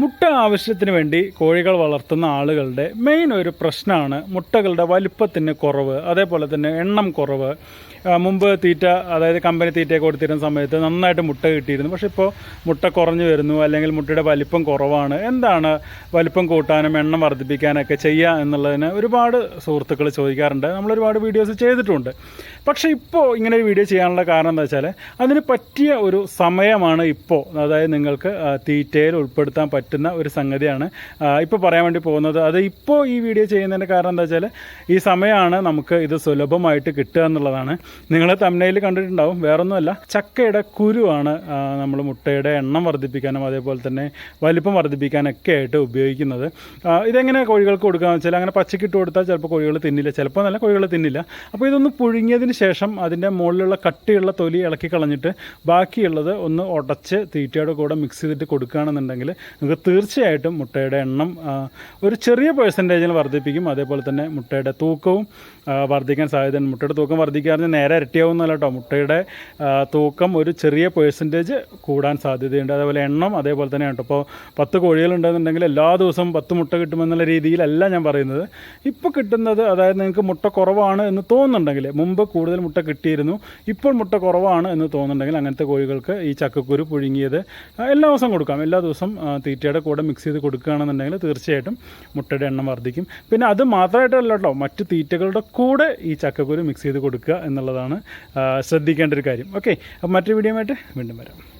മുട്ട ആവശ്യത്തിന് വേണ്ടി കോഴികൾ വളർത്തുന്ന ആളുകളുടെ മെയിൻ ഒരു പ്രശ്നമാണ് മുട്ടകളുടെ വലിപ്പത്തിന് കുറവ് അതേപോലെ തന്നെ എണ്ണം കുറവ്. മുമ്പ് തീറ്റ അതായത് കമ്പനി തീറ്റയൊക്കെ കൊടുത്തിരുന്ന സമയത്ത് നന്നായിട്ട് മുട്ട കിട്ടിയിരുന്നു. പക്ഷേ ഇപ്പോൾ മുട്ട കുറഞ്ഞു വരുന്നു അല്ലെങ്കിൽ മുട്ടയുടെ വലിപ്പം കുറവാണ്. എന്താണ് വലിപ്പം കൂട്ടാനും എണ്ണം വർദ്ധിപ്പിക്കാനൊക്കെ ചെയ്യുക എന്നുള്ളതിന് ഒരുപാട് സുഹൃത്തുക്കൾ ചോദിക്കാറുണ്ട്. നമ്മൾ ഒരുപാട് വീഡിയോസ് ചെയ്തിട്ടുണ്ട്. പക്ഷേ ഇപ്പോൾ ഇങ്ങനെ ഒരു വീഡിയോ ചെയ്യാനുള്ള കാരണം എന്താ വെച്ചാൽ അതിന് പറ്റിയ ഒരു സമയമാണ് ഇപ്പോൾ അതായത് നിങ്ങൾക്ക് തീറ്റയിൽ ഉൾപ്പെടുത്താൻ പറ്റുന്ന ഒരു സംഗതിയാണ്. ഇപ്പോൾ പറയാൻ വേണ്ടി പോകുന്നത് അത് ഇപ്പോൾ ഈ വീഡിയോ ചെയ്യുന്നതിന്റെ കാരണം എന്താ വെച്ചാൽ ഈ സമയമാണ് നമുക്ക് ഇത് സുലഭമായിട്ട് കിട്ടുക എന്നുള്ളതാണ്. നിങ്ങൾ തമ്മനയിൽ കണ്ടിട്ടുണ്ടാവും. വേറൊന്നുമല്ല ചക്കയുടെ കുരുവാണ് നമ്മൾ മുട്ടയുടെ എണ്ണം വർദ്ധിപ്പിക്കാനും അതേപോലെ തന്നെ വലിപ്പം വർദ്ധിപ്പിക്കാനൊക്കെ ആയിട്ട് ഉപയോഗിക്കുന്നത്. ഇതെങ്ങനെ കോഴികൾക്ക് കൊടുക്കുകയെന്ന് വെച്ചാൽ അങ്ങനെ പച്ചക്കിട്ട് കൊടുത്താൽ ചിലപ്പോൾ കോഴികൾ തിന്നില്ല ചിലപ്പോൾ നല്ല കോഴികൾ തിന്നില്ല. അപ്പോൾ ഇതൊന്ന് പുഴുങ്ങിയതിന് ശേഷം അതിന്റെ മുകളിലുള്ള കട്ടിയുള്ള തൊലി ഇളക്കി കളഞ്ഞിട്ട് ബാക്കിയുള്ളത് ഒന്ന് ഉടച്ച് തീറ്റയുടെ കൂടെ മിക്സ് ചെയ്തിട്ട് കൊടുക്കുകയാണെന്നുണ്ടെങ്കിൽ നിങ്ങൾക്ക് തീർച്ചയായിട്ടും മുട്ടയുടെ എണ്ണം ഒരു ചെറിയ പേഴ്സന്റേജിൽ വർദ്ധിപ്പിക്കും. അതേപോലെ തന്നെ മുട്ടയുടെ തൂക്കവും വർദ്ധിക്കാൻ സാധ്യതയുണ്ട്. മുട്ടയുടെ തൂക്കം വർദ്ധിക്കാറിന് നേരെ ഇരട്ടിയാവുന്നല്ല കേട്ടോ. മുട്ടയുടെ തൂക്കം ഒരു ചെറിയ പേഴ്സന്റേജ് കൂടാൻ സാധ്യതയുണ്ട്. അതേപോലെ എണ്ണം അതേപോലെ തന്നെ കേട്ടോ. ഇപ്പോൾ പത്ത് കോഴികളുണ്ടെന്നുണ്ടെങ്കിൽ എല്ലാ ദിവസവും പത്ത് മുട്ട കിട്ടുമെന്നുള്ള രീതിയിലല്ല ഞാൻ പറയുന്നത്. ഇപ്പോൾ കിട്ടുന്നത് അതായത് നിങ്ങൾക്ക് മുട്ട കുറവാണ് എന്ന് തോന്നുന്നുണ്ടെങ്കിൽ മുമ്പ് കൂടുതൽ മുട്ട കിട്ടിയിരുന്നു ഇപ്പോൾ മുട്ട കുറവാണ് എന്ന് തോന്നുന്നുണ്ടെങ്കിൽ അങ്ങനത്തെ കോഴികൾക്ക് ഈ ചക്കക്കുരു പുഴുങ്ങിയത് എല്ലാ ദിവസവും കൊടുക്കാം. എല്ലാ ദിവസവും ആ, തീറ്റയുടെ കൂടെ മിക്സ് ചെയ്ത് കൊടുക്കുകയാണെന്നുണ്ടെങ്കിൽ തീർച്ചയായിട്ടും മുട്ടയുടെ എണ്ണം വർദ്ധിക്കും. പിന്നെ അത് മാത്രമായിട്ടല്ല കേട്ടോ മറ്റ് തീറ്റകളുടെ കൂടെ ഈ ചക്കക്കുരു മിക്സ് ചെയ്ത് കൊടുക്കുക എന്നുള്ളതാണ് ശ്രദ്ധിക്കേണ്ട ഒരു കാര്യം. ഓക്കെ അപ്പോൾ മറ്റൊരു വീഡിയോ ആയിട്ട് വീണ്ടും വരാം.